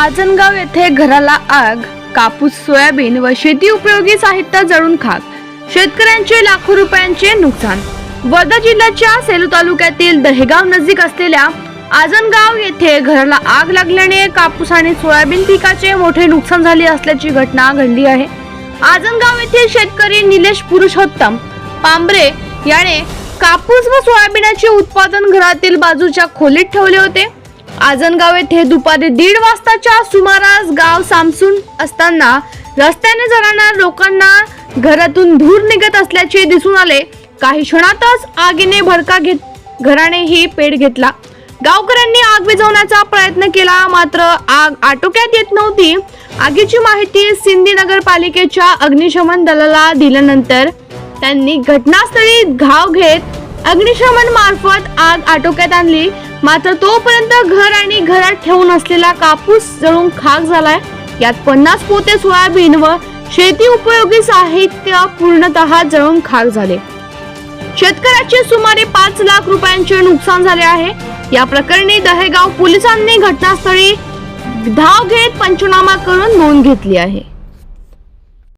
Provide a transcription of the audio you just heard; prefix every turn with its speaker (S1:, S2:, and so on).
S1: आजनगाव येथे घराला आग कापूस सोयाबीन व शेती उपयोगी साहित्य जळून खाक. शेतकऱ्यांचे लाखो रुपयांचे नुकसान. वर्धा जिल्ह्याच्या सेलू तालुक्यातील दहेगाव नजीक असलेल्या आजनगाव येथे घराला आग लागल्याने कापूस आणि सोयाबीन पिकाचे मोठे नुकसान झाले असल्याची घटना घडली आहे. आजनगाव येथील शेतकरी निलेश पुरुषोत्तम पांबरे याने कापूस व सोयाबीनाचे उत्पादन घरातील बाजूच्या खोलीत ठेवले होते. आजनगाव येथे दुपारी दीड वाजताच्या सुमारास गाव सामसून असताना रस्त्याने जाणाऱ्या लोकांना घरातून धूर निघत असल्याचे दिसून आले. काही क्षणातच आगीने भडका घेत घरानेही पेट घेतला. गावकऱ्यांनी आग विझवण्याचा प्रयत्न केला मात्र आग आटोक्यात येत नव्हती. आगीची माहिती सिंधी नगरपालिकेच्या अग्निशमन दलाला दिल्यानंतर त्यांनी घटनास्थळी घाव घेत अग्निशमन मार्फत आग आटोक्यात आणली. मात्र तोपर्यंत घर आणि घरात ठेवून असलेला कापूस जळून खाक झालाय. यात पन्नास पोते सोयाबीन व शेती उपयोगी साहित्य पूर्णतः जळून खाक झाले. शेतकऱ्याचे सुमारे पाच लाख रुपयांचे नुकसान झाले आहे. या प्रकरणी दहेगाव पोलिसांनी घटनास्थळी धाव घेत पंचनामा करून नोंद घेतली आहे.